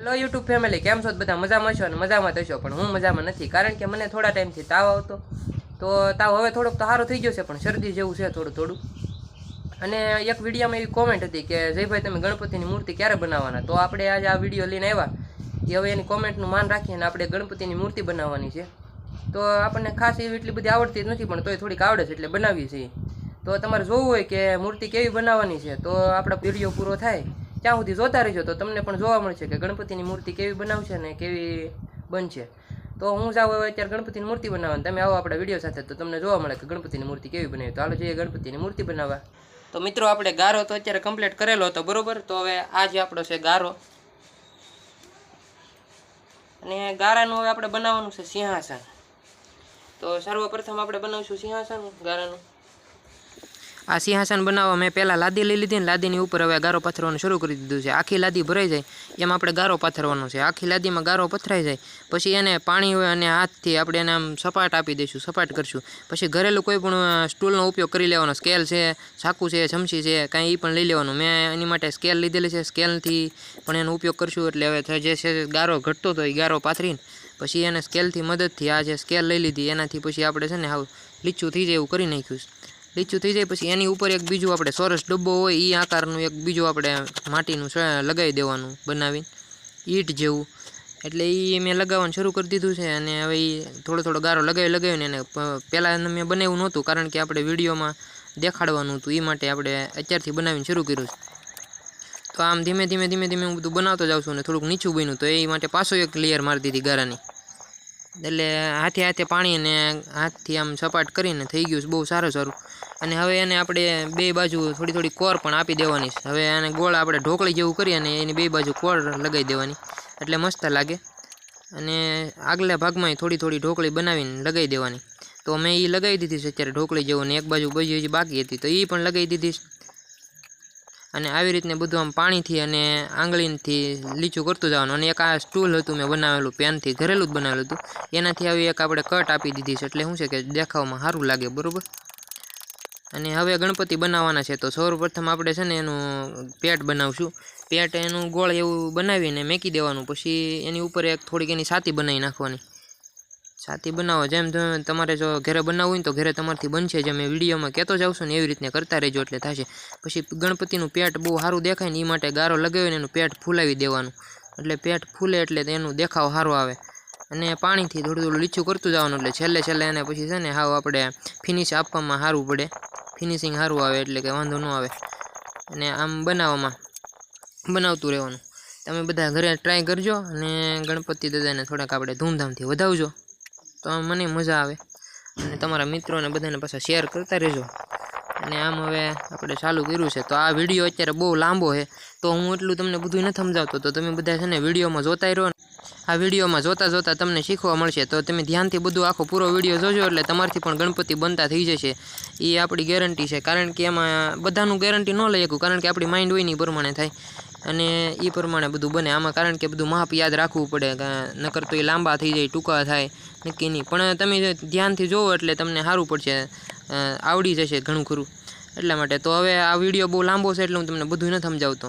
Hello YouTube family કેમ છો? બધા મજામાં છો? અને મજામાં થશો પણ હું મજામાં નથી. કારણ કે મને થોડા ટાઈમથી તાવ આવતો. તો તાવ હવે થોડોક તો સારો થઈ ગયો છે, પણ શરદી જેવું છે થોડું થોડું. અને એક વિડીયોમાં એવી કોમેન્ટ હતી કે, જયભાઈ, તમે ગણપતિની મૂર્તિ ક્યારે બનાવવાના? તો આપણે આજે આ વીડિયો લઈને આવ્યા. કે હવે એની કોમેન્ટનું માન રાખીને આપણે ગણપતિની મૂર્તિ બનાવવાની છે. તો આપણને ખાસ એવી એટલી બધી આવડતી જ નથી, પણ તોય થોડીક આવડે છે એટલે બનાવીએ છીએ. તો તમારે જોવું હોય કે મૂર્તિ કેવી બનાવવાની છે. તો આપણો વીડિયો પૂરો થાય. ત્યાં સુધી જોતા રહેજો. તો તમને પણ જોવા મળશે કે ગણપતિની મૂર્તિ કેવી બનાવશે ને કેવી બનશે. તો હું જાઉં હવે અત્યારે ગણપતિની મૂર્તિ બનાવવાની. તમે આવો આપણા વીડિયો સાથે તો તમને જોવા મળે કે ગણપતિની મૂર્તિ કેવી બનાવી. તો હાલો જોઈએ ગણપતિની મૂર્તિ બનાવવા. તો મિત્રો, આપણે ગારો તો અત્યારે કમ્પ્લીટ કરેલો હતો, બરોબર? તો હવે આ જે આપણો છે ગારો. અને ગારાનું હવે આપણે બનાવવાનું છે સિંહાસન. તો સર્વપ્રથમ આપણે બનાવીશું સિંહાસન ગારાનું. આ સિંહાસન બનાવવા મેં પહેલાં લાદી લઈ લીધી ને લાદીની ઉપર હવે ગારો પથરવાનું શરૂ કરી દીધું છે. આખી લાદી ભરાઈ જાય એમાં આપણે ગારો પાથરવાનો છે. આખી લાદીમાં ગારો પથરાઈ જાય, પછી એને પાણી હોય અને હાથથી આપણે એને આમ સપાટ આપી દઈશું, સપાટ કરશું. પછી ઘરેલું કોઈ પણ સ્ટૂલનો ઉપયોગ કરી લેવાનો. સ્કેલ છે ચાકુ છે, ચમચી છે, કાંઈ એ પણ લઈ લેવાનું. મેં એની માટે સ્કેલ લીધેલી છે. સ્કેલથી પણ એનો ઉપયોગ કરશું, એટલે હવે જે છે, ગારો ઘટતો હતો એ ગારો પાથરીને પછી એને સ્કેલથી મદદથી આ જે સ્કેલ લઈ લીધી, એનાથી પછી આપણે છે ને આવું લીચું થઈ જાય એવું કરી નાખ્યું છે. લીચું થઈ જાય પછી એની ઉપર એક બીજું આપણે સરસ ડબ્બો હોય એ આકારનું એક બીજું આપણે માટીનું લગાવી દેવાનું બનાવીને, ઈંટ જેવું. એટલે એ મેં લગાવવાનું શરૂ કરી દીધું છે અને હવે એ થોડો થોડો ગારો લગાવી, લગાવીને એને પહેલાં મેં બનાવ્યું નહોતું કારણ કે આપણે વિડીયોમાં દેખાડવાનું હતું એ માટે આપણે અત્યારથી બનાવીને શરૂ કર્યું છે. તો આમ ધીમે ધીમે ધીમે ધીમે હું બધું બનાવતો જાઉં છું અને થોડુંક નીચું બન્યું તો એ માટે પાછો એક લેયર મારી દીધી ગારાની. એટલે હાથે હાથે પાણી અને હાથથી આમ સપાટ કરીને થઈ ગયું છે, બહુ સારું સારું. અને હવે એને આપણે બે બાજુ થોડી થોડી કોર પણ આપી દેવાની હવે એને ગોળ આપણે ઢોકળી જેવું કરી અને એની બે બાજુ કોર લગાવી દેવાની. એટલે મસ્ત લાગે. અને આગલા ભાગમાં થોડી થોડી ઢોકળી બનાવીને લગાવી દેવાની. તો મેં એ લગાવી દીધી છે અત્યારે ઢોકળી જેવું ને એક બાજુ બીજી હજી બાકી હતી. તો એ પણ લગાવી દીધી અને આવી રીતને બધું આમ પાણીથી અને આંગળીથી લીચું કરતું જવાનું. અને એક આ સ્ટૂલ હતું મેં બનાવેલું પેનથી, ઘરેલું જ બનાવેલું હતું. એનાથી આવી એક આપણે કટ આપી દીધી છે. એટલે શું છે કે દેખાવમાં સારું લાગે, બરાબર? અને હવે ગણપતિ બનાવવાના છે. તો સૌપ્રથમ આપણે છે ને એનું પેટ બનાવશું. પેટ એનું ગોળ એવું બનાવીને મેકી દેવાનું. પછી એની ઉપર એક થોડીક એની છાતી બનાવી નાખવાની. છાતી બનાવો. જેમ તમે- તમારે જો ઘરે બનાવવું હોય તો ઘરે તમારથી બનશે. જેમ વિડીયોમાં કહેતો જ આવશું ને એવી રીતને કરતા રહેજો એટલે થશે. પછી ગણપતિનું પેટ બહુ સારું દેખાય ને એ માટે ગારો લગાવીને એનું પેટ ફૂલાવી દેવાનું. એટલે પેટ ફૂલે એટલે એનું દેખાવ સારો આવે. અને પાણીથી થોડું થોડું લીચું કરતું જવાનું એટલે છેલ્લે છેલ્લે એને પછી છે ને હાવ આપણે ફિનિશ આપવામાં સારું પડે. ફિનિશિંગ સારું આવે એટલે કે વાંધો ન આવે. અને આમ બનાવવામાં, બનાવતું રહેવાનું. તમે બધા ઘરે ટ્રાય કરજો અને ગણપતિ દાદાને થોડાક આપણે ધૂમધામથી વધાવજો. તો મને મજા આવે. અને તમારા મિત્રોને બધાને પાછા શેર કરતા રહેજો. અને આમ હવે આપણે ચાલુ કર્યું છે. તો આ વીડિયો અત્યારે બહુ લાંબો છે. તો હું એટલું તમને બધું નથી સમજાવતો. તો તમે બધા છે ને વિડીયોમાં જોતા રહ્યો આ વિડીયોમાં જોતા જોતા તમને શીખવા મળશે. તો તમે ધ્યાનથી બધું આખો પૂરો વીડિયો જોજો એટલે તમારથી પણ ગણપતિ બનતા થઈ જશે. એ આપણી ગેરંટી છે. કારણ કે એમાં બધાનું ગેરંટી ન લઈ શકું, કારણ કે આપણી માઇન્ડ હોય ને પ્રમાણે થાય. અને એ પ્રમાણે બધું બને. આમાં કારણ કે બધું માપ યાદ રાખવું પડે નકર તો એ લાંબા થઈ જાય, ટૂંકા થાય, નક્કી નહીં. પણ તમે ધ્યાનથી જોવો એટલે તમને સારું પડશે. આવડી જશે ઘણું ખરું. એટલા માટે તો હવે આ વીડિયો બહુ લાંબો છે એટલે હું તમને બધું નથી સમજાવતો.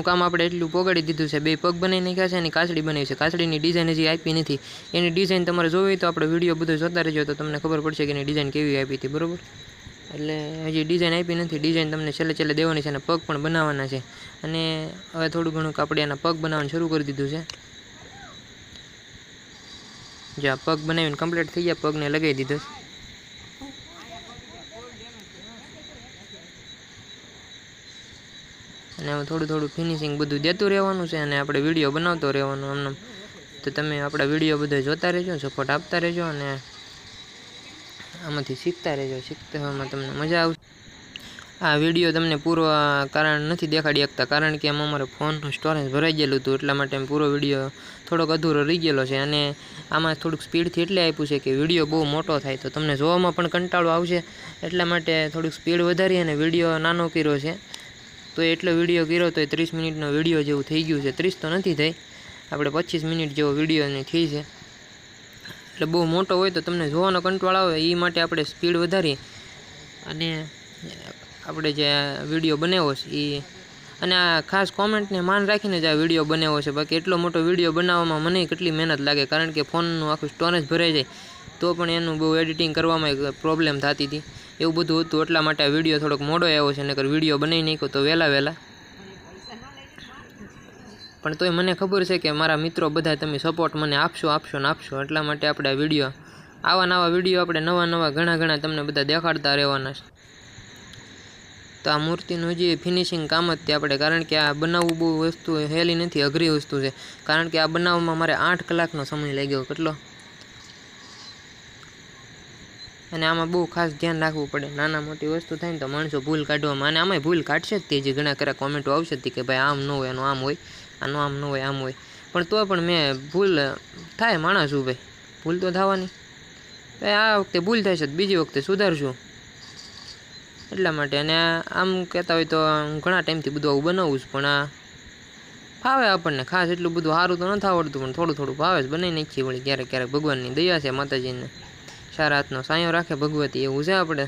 મૂર્તિનું કામ આપણે એટલું પોગાડી દીધું છે. બે પગ બનાવી નાખ્યા છે અને કાચડી બનાવી છે. કાચડીની ડિઝાઇન હજી આપી નથી. એની ડિઝાઇન તમારે જોવી તો આપણે વીડિયો બધો જોતા રહેજો તો તમને ખબર પડશે કે એની ડિઝાઇન કેવી આપી હતી. બરોબર? એટલે હજી ડિઝાઇન આપી નથી. ડિઝાઇન તમને છેલ્લે છેલ્લે દેવાની છે અને પગ પણ બનાવવાના છે. અને હવે થોડું ઘણું આપણે એના પગ બનાવવાનું શરૂ કરી દીધું છે. જો આ પગ બનાવીને કમ્પ્લીટ થઈ ગયા, પગને લગાવી દીધો છે. અને થોડું થોડું ફિનિશિંગ બધું દેતું રહેવાનું છે અને આપણે વીડિયો બનાવતો રહેવાનો એમને તો તમે આપણા વીડિયો બધા જોતા રહેજો સપોર્ટ આપતા રહેજો અને આમાંથી શીખતા રહેજો. શીખતામાં તમને મજા આવશે. આ વીડિયો તમને પૂરો કારણ નથી દેખાડી શકતા, કારણ કે આમાં અમારે ફોનનું સ્ટોરેજ ભરાઈ ગયેલું હતું, એટલા માટે પૂરો વીડિયો થોડોક અધૂરો રહી ગયેલો છે અને આમાં થોડુંક સ્પીડથી એટલે આપ્યું છે કે વીડિયો બહુ મોટો થાય. તો તમને જોવામાં પણ કંટાળો આવશે, એટલા માટે થોડુંક સ્પીડ વધારી અને વીડિયો નાનો કર્યો છે. તો એટલો વીડિયો કર્યો તો એ ત્રીસ મિનિટનો વીડિયો જેવું થઈ ગયું છે. ત્રીસ તો નથી થઈ. આપણે પચીસ મિનિટ જેવો વિડીયોની થઈ છે. એટલે બહુ મોટો હોય તો તમને જોવાનો કંટાળો આવે. એ માટે આપણે સ્પીડ વધારી અને આપણે જે વીડિયો બનાવ્યો છે એ અને આ ખાસ કોમેન્ટને માન રાખીને જ આ વીડિયો બનાવ્યો છે. બાકી એટલો મોટો વીડિયો બનાવવામાં મને કેટલી મહેનત લાગે. કારણ કે ફોનનું આખું સ્ટોરેજ ભરાઈ જાય. તો પણ એનું બહુ એડિટિંગ કરવામાં પ્રોબ્લેમ થતી હતી. એવું બધું હતું, એટલા માટે વીડિયો થોડોક મોડો આવ્યો છે, નકર વીડિયો બનાવી નાખ્યો તો વહેલા વહેલા. પણ તોય મને ખબર છે કે મારા મિત્રો બધા તમે સપોર્ટ મને આપશો આપશો ને આપશો, એટલા માટે આપણે આ વીડિયો આવા નવા વીડિયો આપણે નવા નવા ઘણા ઘણા તમને બધા દેખાડતા રહેવાના છે. તો આ મૂર્તિનું જે ફિનિશિંગ કામ જ તે આપણે, કારણ કે આ બનાવવું બહુ વસ્તુ, હેલી નથી, અઘરી વસ્તુ છે. કારણ કે આ બનાવવામાં મારે આઠ કલાકનો સમય લાગ્યો, કેટલો? અને આમાં બહુ ખાસ ધ્યાન રાખવું પડે. નાના મોટી વસ્તુ થાય ને તો માણસો ભૂલ કાઢવામાં અને આમાંય ભૂલ કાઢશે જ તે જે ઘણા ખરા કોમેન્ટો આવશે જ કે ભાઈ આમ ન હોય એનું આમ હોય, આનું આમ ન હોય, આમ હોય. પણ તો પણ મેં ભૂલ થાય માણસ ભાઈ ભૂલ તો થવાની. ભાઈ આ વખતે ભૂલ થાય તો બીજી વખતે સુધારશું. એટલા માટે અને આમ કહેતા હોય તો ઘણા ટાઈમથી બધું આવું બનાવું છું, પણ આ ફાવે આપણને. ખાસ એટલું બધું સારું તો નથી આવડતું, પણ થોડું થોડું ફાવે છે. બનાવી નાખીએ વળી ક્યારેક ક્યારેક ભગવાનની દયા છે, માતાજીને. સારા હાથનો સાયો રાખે ભગવતી એવું છે આપણે.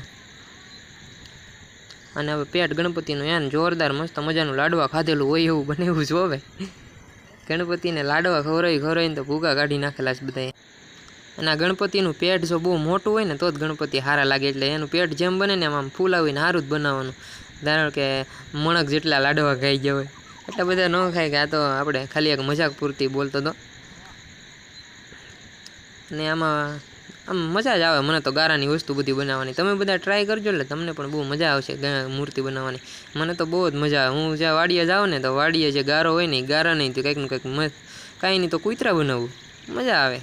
અને હવે પેટ ગણપતિનું એમ જોરદાર મસ્ત મજાનું લાડવા ખાધેલું હોય એવું બને એવું જોવે ગણપતિને લાડવા ખવડાવી ખવડાવીને તો ભૂગા કાઢી નાખેલા છે બધાએ અને આ ગણપતિનું પેટ જો બહુ મોટું હોય ને તો જ ગણપતિ સારા લાગે એટલે એનું પેટ જેમ બને ને એમ આમ ફૂલાવીને સારું જ બનાવવાનું. ધારો કે મણક જેટલા લાડવા ખાઈ ગયા હોય. એટલે બધા ન ખાય કે આ તો આપણે ખાલી એક મજાક પૂરતી બોલતો હતો ને આમાં આમ મજા જ આવે. મને તો ગારાની વસ્તુ બધી બનાવવાની. તમે બધા ટ્રાય કરજો એટલે તમને પણ બહુ મજા આવશે મૂર્તિ બનાવવાની. મને તો બહુ જ મજા આવે. હું જ્યાં વાડીએ જાઉં ને તો વાડીએ જે ગારો હોય ને એ ગારા નહીં, તો કંઈકનું કંઈક મસ્ત. કાંઈ નહીં તો કૂતરા બનાવવું મજા આવે.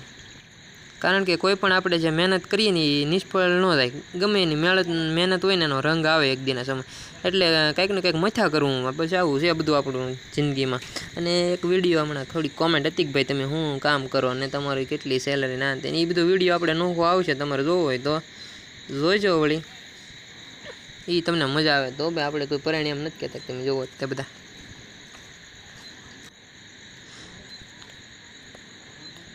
કારણ કે કોઈ પણ આપણે જે મહેનત કરીએ ને એ નિષ્ફળ ન થાય. ગમે એની મહેનત મહેનત હોય ને એનો રંગ આવે એક દિના સમય. એટલે કંઈક ને કંઈક મથા કરવું બસ આવું છે બધું આપણું જિંદગીમાં. અને એક વીડિયો હમણાં થોડી કોમેન્ટ હતી કે ભાઈ તમે શું કામ કરો અને તમારી કેટલી સેલરી ના એ બધો વીડિયો આપણે નોખો આવશે, તમારે જોવો હોય તો. જોઈજો વળી. એ તમને મજા આવે તો ભાઈ આપણે કોઈ પરિણામ નથી કહેતા તમે જોવો તે બધા.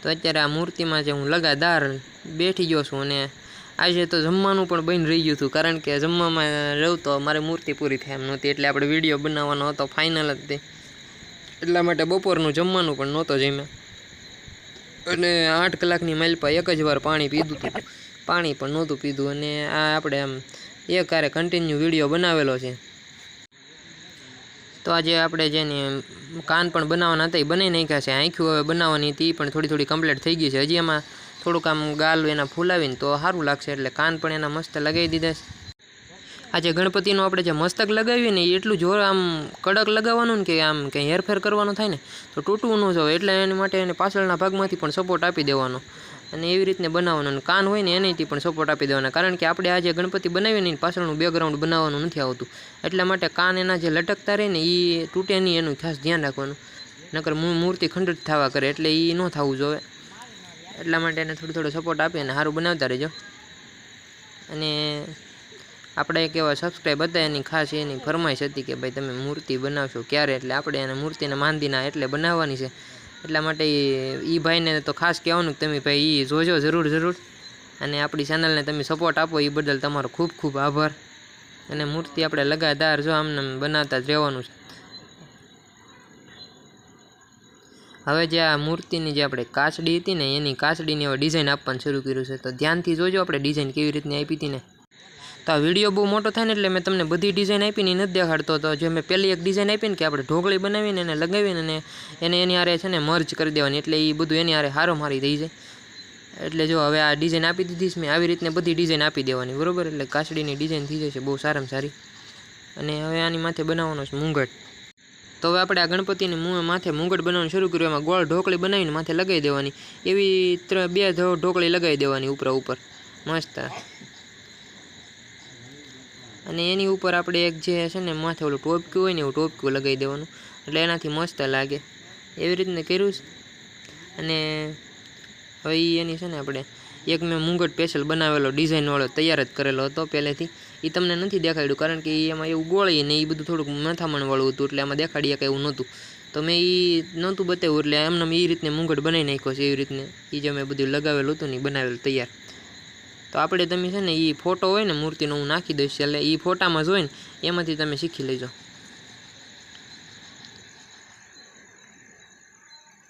તો અત્યારે આ મૂર્તિમાં જે હું લગાતાર બેઠી ગયો છું અને આજે તો જમવાનું પણ બની રહી ગયું હતું, કારણ કે જમવામાં રહું તો મારે મૂર્તિ પૂરી થાય એમ નહોતી, એટલે આપણે વીડિયો બનાવવાનો હતો ફાઇનલ જ એટલા માટે બપોરનું જમવાનું પણ નહોતો જમ્યા. અને આઠ કલાકની માઇલ પર એક જ વાર પાણી પીધું હતું, પાણી પણ નહોતું પીધું, અને આ આપણે આમ એક હારે કન્ટિન્યુ વીડિયો બનાવેલો છે. તો આજે આપણે જેને કાન પણ બનાવવાના હતા, એ બનાવી નાખ્યા છે, આંખ્યું હવે બનાવવાની હતી, પણ થોડી થોડી કમ્પ્લીટ થઈ ગઈ છે. હજી એમાં થોડુંક આમ ગાલ એના ફૂલાવીને તો સારું લાગશે, એટલે કાન પણ એના મસ્ત લગાવી દીધા છે. આજે ગણપતિનું આપણે જે મસ્તક લગાવીએ ને એટલું જોર આમ કડક લગાવવાનું ને કે આમ કંઈ હેરફેર કરવાનું થાય ને, તો તૂટવું ન જવું. એટલે એની માટે એને પાછળના ભાગમાંથી પણ સપોર્ટ આપી દેવાનો અને એવી રીતને બનાવવાનું. કાન હોય ને એનેથી પણ સપોર્ટ આપી દેવાના. કારણ કે આપણે આ જે ગણપતિ બનાવીએ ને પાછળનું બેકગ્રાઉન્ડ બનાવવાનું નથી આવતું. એટલા માટે કાન એના જે લટકતા રહે ને એ તૂટે નહીં, એનું ખાસ ધ્યાન રાખવાનું. નકર મૂર્તિ ખંડિત થવા કરે, એટલે એ ન થવું જોઈએ એટલા માટે એને થોડો થોડો સપોર્ટ આપી અને સારું બનાવતા રહેજો. અને આપણે એક એવા સબસ્ક્રાઈબ હતા, એની ખાસ એની ફરમાઈશ હતી કે ભાઈ તમે મૂર્તિ બનાવશો ક્યારે? એટલે આપણે એને મૂર્તિને માંદીના એટલે બનાવવાની છે. એટલા માટે એ ભાઈને તો ખાસ કહેવાનું કે તમે ભાઈ એ જોજો જરૂર જરૂર. અને આપણી ચેનલને તમે સપોર્ટ આપો એ બદલ તમારો ખૂબ ખૂબ આભાર. અને મૂર્તિ આપણે લગાતાર જો આમને બનાવતા જ રહેવાનું છે. હવે જે આ મૂર્તિની જે આપણે કાચડી હતી ને, એની કાચડીની હવે ડિઝાઇન આપવાનું શરૂ કર્યું છે. તો ધ્યાનથી જોજો આપણે ડિઝાઇન કેવી રીતની આપી હતી ને. તો આ વીડિયો બહુ મોટો થાય ને એટલે મેં તમને બધી ડિઝાઇન આપીને નથી દેખાડતો. તો જે મેં પહેલી એક ડિઝાઇન આપી ને કે આપણે ઢોકળી બનાવીને એને લગાવીને અને એને એની હારે છે ને મર્જ કરી દેવાની. એટલે એ બધું એની હારે હારો મારી થઈ જાય. એટલે જો હવે આ ડિઝાઇન આપી દીધી છે, મેં આવી રીતને બધી ડિઝાઇન આપી દેવાની. બરોબર? એટલે કાચડીની ડિઝાઇન થઈ જશે બહુ સારામાં સારી. અને હવે આની માથે બનાવવાનો છે મુંગટ. તો હવે આપણે આ ગણપતિની મું, માથે મુંગટ બનાવવાનું શરૂ કર્યું, એમાં ગોળ ઢોકળી બનાવીને માથે લગાવી દેવાની. એવી ત્રણ બે ઢોકળી લગાવી દેવાની ઉપર ઉપર. મસ્ત. અને એની ઉપર આપણે એક જે છે ને માથે ઓલું ટોપક્યું હોય ને એવું ટોપક્યું લગાવી દેવાનું. એટલે એનાથી મસ્ત લાગે. એવી રીતને કર્યું અને હવે એ એની છે ને આપણે એક મેં મુંગટ સ્પેશિયલ બનાવેલો ડિઝાઇનવાળો તૈયાર જ કરેલો હતો પહેલેથી. એ તમને નથી દેખાડ્યું કારણ કે એમાં એવું ગોળી ને એ બધું થોડુંક મથામણવાળું હતું એટલે આમાં દેખાડીએ કે એવું નહોતું. તો મેં એ નહોતું બતાવ્યું એટલે એમને એ રીતને મુંગટ બનાવી નાખ્યો છે એવી રીતને. એ જે મેં બધું લગાવેલું હતું ને એ બનાવેલું તૈયાર. તો આપણે તમે છે ને એ ફોટો હોય ને મૂર્તિનો હું નાખી દઈશ એટલે એ ફોટામાં જોઈને એમાંથી તમે શીખી લેજો.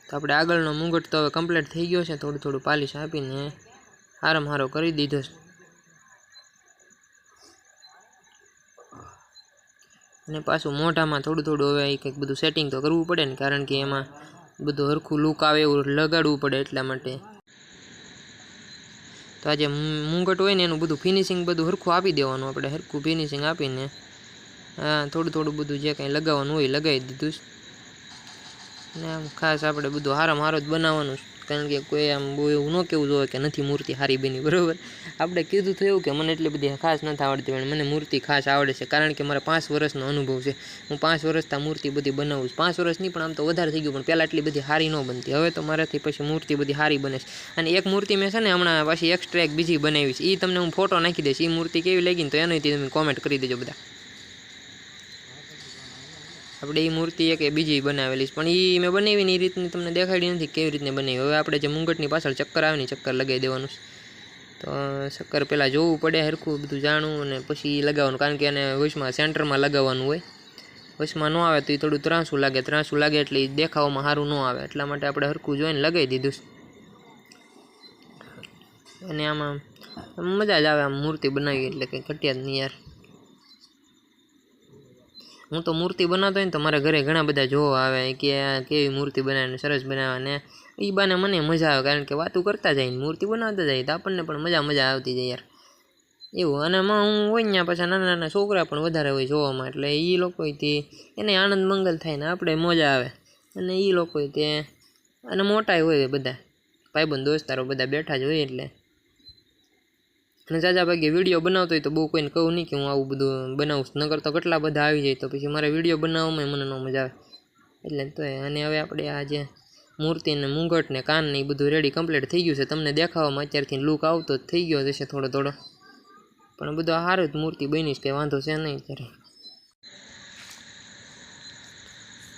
તો આપણે આગળનો મુંગટ તો હવે કમ્પ્લીટ થઈ ગયો છે. થોડું થોડું પાલિશ આપીને હારમ હારો કરી દીધો છે. અને પાછું મોઢામાં થોડું થોડું હવે એ કંઈક બધું સેટિંગ તો કરવું પડે ને, કારણ કે એમાં બધું હરખું લુક આવે એવું લગાડવું પડે એટલા માટે. તો આજે મુંગટ હોય ને એનું બધું ફિનિશિંગ બધું હરખું આપી દેવાનું, આપણે હરખું ફિનિશિંગ આપીને, હા, થોડું થોડું બધું જે કાંઈ લગાવવાનું હોય લગાવી દીધું છે ને આમ ખાસ આપણે બધું હારામાં હારો જ બનાવવાનું કારણ કે કોઈ આમ બહુ એવું ન કેવું જોઈએ કે નથી મૂર્તિ સારી બની, બરાબર? આપણે કીધું થયું કે મને એટલી બધી ખાસ નથી આવડતી, પણ મને મૂર્તિ ખાસ આવડે છે. કારણ કે મારા પાંચ વર્ષનો અનુભવ છે. હું પાંચ વર્ષથી મૂર્તિ બધી બનાવું છું. પાંચ વર્ષની પણ આમ તો વધારે થઈ ગયું, પણ પહેલાં એટલી બધી સારી ન બનતી. હવે તો મારાથી પછી મૂર્તિ બધી સારી બને છે. અને એક મૂર્તિ મેં છે ને હમણાં પાછી એક્સ્ટ્રા એક બીજી બનાવી છે. એ તમને હું ફોટો નાખી દઈશ. એ મૂર્તિ કેવી લાગી તો એનોથી તમે કોમેન્ટ કરી દેજો બધા. આપણે એ મૂર્તિ એક એ બીજી બનાવેલી છે. પણ એ મેં બનાવીને એ રીતની તમને દેખાડી નથી કેવી રીતને બનાવી. હવે આપણે જે મુંગટની પાછળ ચક્કર આવે ને ચક્કર લગાવી દેવાનું છે. તો ચક્કર પહેલાં જોવું પડે હરખું બધું જાણવું અને પછી લગાવવાનું. કારણ કે એને વચમાં સેન્ટરમાં લગાવવાનું હોય. વચમાં ન આવે તો એ થોડું ત્રાંસું લાગે. ત્રાંસું લાગે એટલે એ દેખાવામાં સારું ન આવે. એટલા માટે આપણે હરખું જોઈને લગાવી દીધું છે. અને આમાં મજા જ આવે આમ મૂર્તિ બનાવી એટલે કંઈ ઘટ્યા જ નહીં યાર. હું તો મૂર્તિ બનાવતો હોય ને તો મારા ઘરે ઘણા બધા જોવા આવે કે આ કેવી મૂર્તિ બનાવીને સરસ બનાવવાને એ બાને મને મજા આવે કારણ કે વાતું કરતા જાય ને મૂર્તિ બનાવતા જાય તો આપણને પણ મજા મજા આવતી જાય યાર. એવું, અને એમાં હું હોય ને પાછા નાના નાના છોકરા પણ વધારે હોય જોવામાં, એટલે એ લોકો એને આનંદ મંગલ થાય ને આપણે મજા આવે. અને એ લોકો તે, અને મોટા હોય બધા, ભાઈબંધ, દોસ્તારો બધા બેઠા જ હોય એટલે. અને જાજા ભાગે વીડિયો બનાવતો હોય તો બહુ કોઈને કહું નહીં કે હું આવું બધું બનાવું છું. નકર તો કેટલા બધા આવી જાય તો પછી મારે વીડિયો બનાવવામાં મને ન મજા આવે. એટલે તો અને હવે આપણે આ જે મૂર્તિ ને મુંગટ ને કાન ને એ બધું રેડી કમ્પ્લીટ થઈ ગયું છે. તમને દેખાવામાં અત્યારથી લુક આવતો જ થઈ ગયો હશે થોડો થોડો. પણ બધું સારું જ મૂર્તિ બની જ કંઈ વાંધો છે નહીં અત્યારે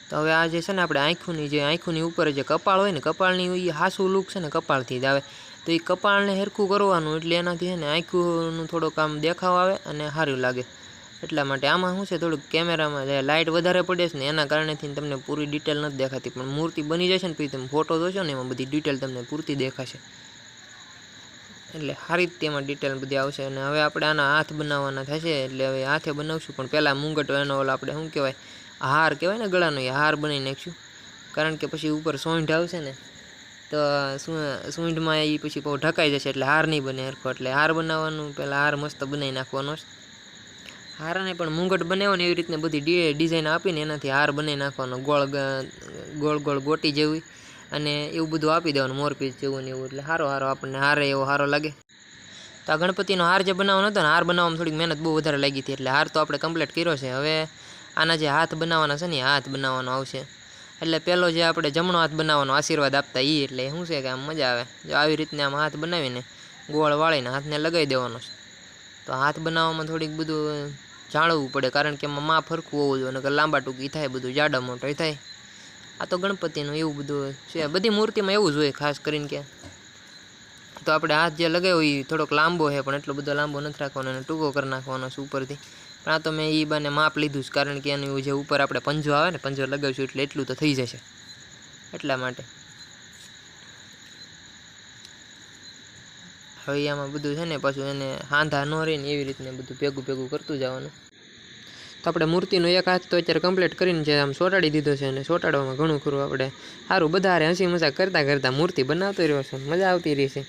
તો હવે આ જે છે ને આપણે આંખોની જે, આંખોની ઉપર જે કપાળ હોય ને, કપાળની એ હાસું લુક છે ને, કપાળથી જ આવે. તો એ કપાળને હરખું કરવાનું એટલે એનાથી છે ને આંખોનું થોડુંક આમ દેખાવ આવે અને સારું લાગે. એટલા માટે આમાં શું છે, થોડુંક કેમેરામાં લાઇટ વધારે પડે છે ને એના કારણેથી તમને પૂરી ડિટેલ નથી દેખાતી. પણ મૂર્તિ બની જશે ને પછી તમે ફોટો જોશો ને એમાં બધી ડિટેલ તમને પૂરતી દેખાશે. એટલે સારી રીતે એમાં ડિટેલ બધી આવશે. અને હવે આપણે આના હાથ બનાવવાના થશે એટલે હવે હાથે બનાવશું. પણ પહેલાં મુંગટ એનો ઓલો આપણે શું કહેવાય? હાર કહેવાય ને ગળાનો, એ હાર બનાવી નાખશું. કારણ કે પછી ઉપર સોંઢ આવશે ને તો સૂંઢમાં એ પછી બહુ ઢકાઈ જશે એટલે હાર નહીં બને હરખો. એટલે હાર બનાવવાનું પહેલાં હાર મસ્ત બનાવી નાખવાનો હારાને પણ મુંગટ બનાવો ને એવી રીતને બધી ડિઝાઇન આપીને એનાથી હાર બનાવી નાખવાનો. ગોળ ગોળ ગોળ ગોટી જેવી. અને એવું બધું આપી દેવાનું મોરપીસ જેવું ને એવું. એટલે સારો સારો આપણને હારે એવો સારો લાગે. તો આ ગણપતિનો હાર જે બનાવવાનો હતો ને, હાર બનાવવામાં થોડીક મહેનત બહુ વધારે લાગી હતી. એટલે હાર તો આપણે કમ્પ્લીટ કર્યો છે. હવે આના જે હાથ બનાવવાના છે ને હાથ બનાવવાનો આવશે. એટલે પહેલો જે આપણે જમણો હાથ બનાવવાનો આશીર્વાદ આપતા એ એટલે શું છે કે આમ મજા આવે. જો આવી રીતને આમ હાથ બનાવીને ગોળ વાળીને હાથને લગાવી દેવાનો છે. તો હાથ બનાવવામાં થોડીક બધું જાણવું પડે કારણ કે એમાં માં ફરકું હોવું જોઈએ, નકર લાંબા ટૂંકી થાય બધું, જાડા મોટા થાય. આ તો ગણપતિનું એવું બધું છે. બધી મૂર્તિમાં એવું જ હોય ખાસ કરીને કે તો આપણે હાથ જે લગાવ્યો એ થોડોક લાંબો છે, પણ એટલો બધો લાંબો નથી રાખવાનો અને ટૂંકો કરી નાખવાનો છે ઉપરથી. પણ આ તો મેં એ બને માપ લીધું છે, કારણ કે એનું જે ઉપર આપણે પંજો આવે ને, પંજો લગાવીશું એટલે એટલું તો થઈ જશે. એટલા માટે. હવે આમાં બધું છે ને, પાછું એને હાંધા ન રહે ને એવી રીતને બધું ભેગું ભેગું કરતું જવાનું. તો આપણે મૂર્તિનો એક હાથ તો અત્યારે કમ્પ્લીટ કરીને છે આમ સોટાડી દીધો છે અને સોટાડવામાં ઘણું ખરું આપણે. સારું બધા હસી મજાક કરતાં કરતાં મૂર્તિ બનાવતો રહ્યો છે, મજા આવતી રહી છે.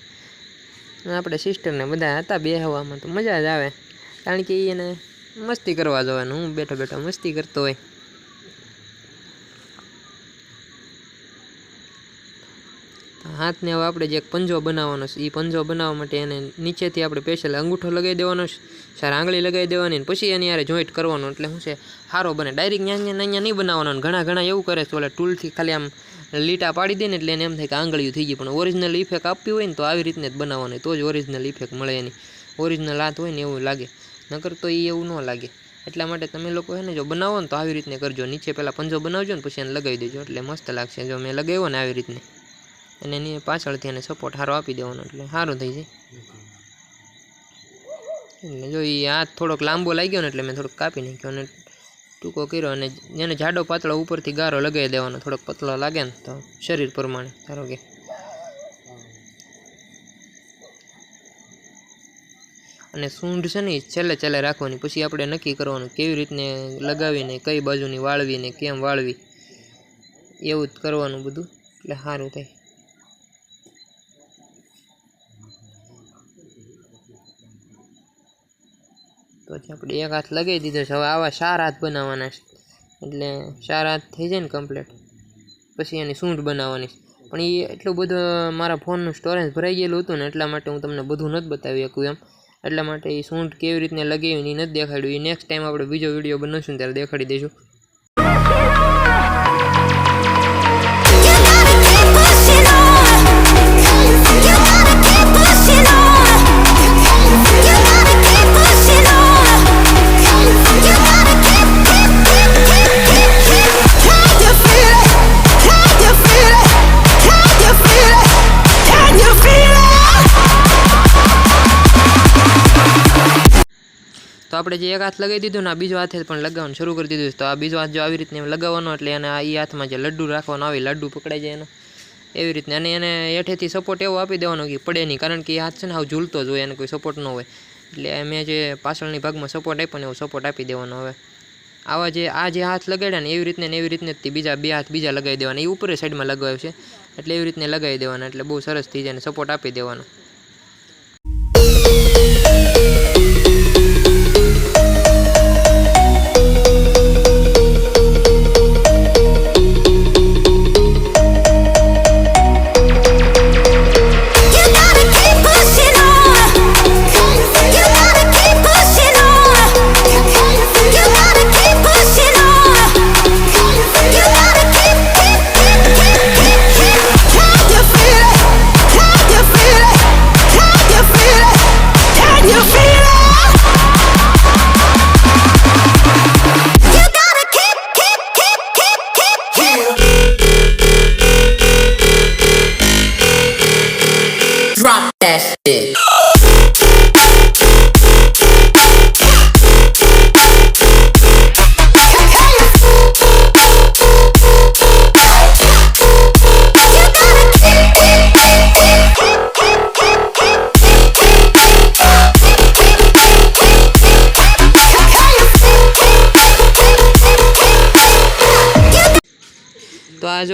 આપણે સિસ્ટરને બધા હતા બે હવામાં તો મજા જ આવે. કારણ કે એને મસ્તી કરવા જવાનું, હું બેઠો બેઠો મસ્તી કરતો હોય. હાથને હવે આપણે જે એક પંજો બનાવવાનો છે એ પંજો બનાવવા માટે એને નીચેથી આપણે સ્પેશિયલ અંગૂઠો લગાવી દેવાનો છે, સાર આંગળી લગાવી દેવાની પછી એની યારે જોઈન્ટ કરવાનો. એટલે શું છે સારો બને. ડાયરેક્ટ ન્યા ન્યા અહીંયા નહીં બનાવવાનો ઘણા ઘણા એવું કરે છે, ઓલા ટૂલથી ખાલી આમ લીટા પાડી દે ને એટલે એને એમ થાય કે આંગળીયું થઈ ગઈ પણ ઓરિજિનલ ઇફેક્ટ આપવી હોય ને તો આવી રીતને જ બનાવવાની તો જ ઓરિજિનલ ઇફેક્ટ મળે એની. ઓરિજિનલ હાથ હોય ને એવું લાગે. નકર તો એ એવું ન લાગે. એટલા માટે તમે લોકો છે ને જો બનાવો ને તો આવી રીતને કરજો. નીચે પહેલાં પંજો બનાવજો ને પછી એને લગાવી દેજો. એટલે મસ્ત લાગશે. જો મેં લગાવ્યો ને આવી રીતને અને એની પાછળથી એને સપોર્ટ સારો આપી દેવાનો. એટલે સારું થઈ જાય. એટલે જો એ હાથ થોડોક લાંબો લાગ્યો ને એટલે મેં થોડોક કાપી નાખ્યો અને ટૂંકો કર્યો અને એને જાડો પાતળો ઉપરથી ગારો લગાવી દેવાનો. થોડોક પતળો લાગે ને તો શરીર પ્રમાણે. ધારો કે અને સૂંઢ છે ને છેલ્લે છેલ્લે રાખવાની. પછી આપણે નક્કી કરવાનું કેવી રીતને લગાવીને, કઈ બાજુની વાળવી ને કેમ વાળવી. એવું જ કરવાનું બધું. એટલે સારું થાય. પછી આપણે એક હાથ લગાવી દીધો છે. હવે આવા ચાર હાથ બનાવવાના છે. એટલે ચાર હાથ થઈ જાય ને કમ્પ્લીટ પછી એની સૂંઢ બનાવવાની છે. પણ એ એટલું બધું મારા ફોનનું સ્ટોરેજ ભરાઈ ગયેલું હતું ને એટલા માટે હું તમને બધું નથી બતાવી શકું એમ. એટલા માટે એ સૂંઢ કેવી રીતને લગાવી એ નથી દેખાડ્યું. એ નેક્સ્ટ ટાઈમ આપણે બીજો વીડિયો બનાવશું ત્યારે દેખાડી દઈશું આપણે જે એક હાથ લગાવી દીધું ને આ બીજો હાથે પણ લગાવવાનું શરૂ કરી દીધું તો આ બીજો હાથ જો આવી રીતને લગાવવાનો એટલે એને આ હાથમાં જે લડ્ડુ રાખવાનો આવે લડ્ડુ પકડાઈ જાય એનો. એવી રીતને અને એને હેઠેથી સપોર્ટ એવો આપી દેવાનો કે પડે નહીં, કારણ કે એ હાથ છે ને હાવ ઝૂલતો જ હોય, એને કોઈ સપોર્ટ ન હોય. એટલે મેં જે પાછળની ભાગમાં સપોર્ટ આપ્યો ને એવો સપોર્ટ આપી દેવાનો હવે. આવા જે, આ જે હાથ લગાડ્યા ને એવી રીતને એવી રીતને જ બીજા, બે હાથ બીજા લગાવી દેવાના. એ ઉપર સાઈડમાં લગાવ્યો છે. એટલે એવી રીતને લગાવી દેવાના, એટલે બહુ સરસ થઈ જાય ને સપોર્ટ આપી દેવાનો.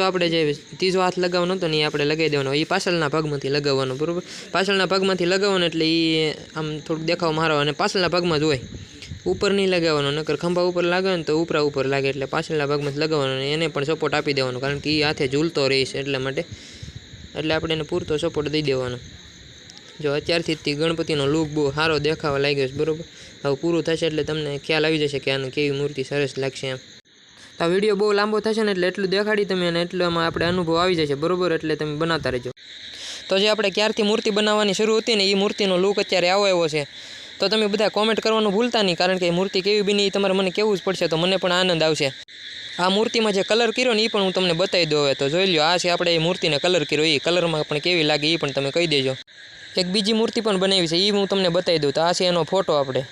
આપણે જે ત્રીજો હાથ લગાવવાનો હતો ને એ આપણે લગાવી દેવાનો. એ પાછળના ભાગમાંથી લગાવવાનો, બરાબર? પાછળના ભાગમાંથી લગાવવાનો એટલે એ આમ થોડુંક દેખાવ મારો અને પાછળના ભાગમાં જ હોય. ઉપર નહીં લગાવવાનો, નકર ખંભા ઉપર લાગે ને તો ઉપરા ઉપર લાગે એટલે પાછળના ભાગમાં લગાવવાનો એને પણ સપોર્ટ આપી દેવાનો, કારણ કે એ હાથે ઝૂલતો રહીશ એટલા માટે. એટલે આપણે એને પૂરતો સપોર્ટ દઈ દેવાનો. જો અત્યારથી તે ગણપતિનો લુક બહુ સારો દેખાવા લાગ્યો છે, બરાબર? હવે પૂરું થશે એટલે તમને ખ્યાલ આવી જશે કે આને કેવી મૂર્તિ સરસ લાગશે એમ. તો આ વીડિયો બહુ લાંબો થશે ને એટલે એટલું દેખાડી તમે અને એટલામાં આપણે અનુભવ આવી જશે. બરોબર? એટલે તમે બનાવતા રહેજો. તો જે આપણે ક્યારથી મૂર્તિ બનાવવાની શરૂ હતી ને એ મૂર્તિનો લુક અત્યારે આવો એવો છે. તો તમે બધા કોમેન્ટ કરવાનું ભૂલતા નહીં, કારણ કે એ મૂર્તિ કેવી બની એ તમારે મને કેવું જ પડશે, તો મને પણ આનંદ આવશે. આ મૂર્તિમાં જે કલર કર્યો ને એ પણ હું તમને બતાવી દઉં હવે. તો જોઈ લ્યો, આ છે આપણે એ મૂર્તિને કલર કર્યો એ કલરમાં પણ કેવી લાગે એ પણ તમે કહી દેજો. એક બીજી મૂર્તિ પણ બનાવી છે એ હું તમને બતાવી દઉં. તો આ છે એનો ફોટો આપણે.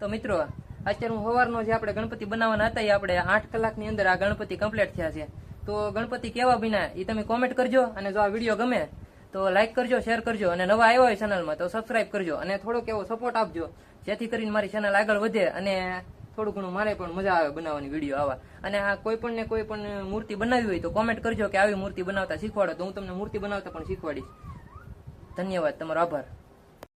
તો મિત્રો અત્યારે હું સવારનો જે આપણે ગણપતિ બનાવવાના હતા એ આપણે આઠ કલાકની અંદર આ ગણપતિ કમ્પ્લીટ થયા છે. તો ગણપતિ કેવા બન્યા એ તમે કોમેન્ટ કરજો અને જો આ વીડિયો ગમે તો લાઈક કરજો શેર કરજો અને નવા આવ્યા હોય ચેનલમાં તો સબસ્ક્રાઇબ કરજો અને થોડોક એવો સપોર્ટ આપજો. જેથી કરીને મારી ચેનલ આગળ વધે અને થોડું ઘણું મારે પણ મજા આવે બનાવવાની વીડિયો આવા. અને આ કોઈ પણ ને કોઈ પણ મૂર્તિ બનાવી હોય તો કોમેન્ટ કરજો કે આવી મૂર્તિ બનાવતા શીખવાડો તો હું તમને મૂર્તિ બનાવતા પણ શીખવાડીશ. ધન્યવાદ, તમારો આભાર.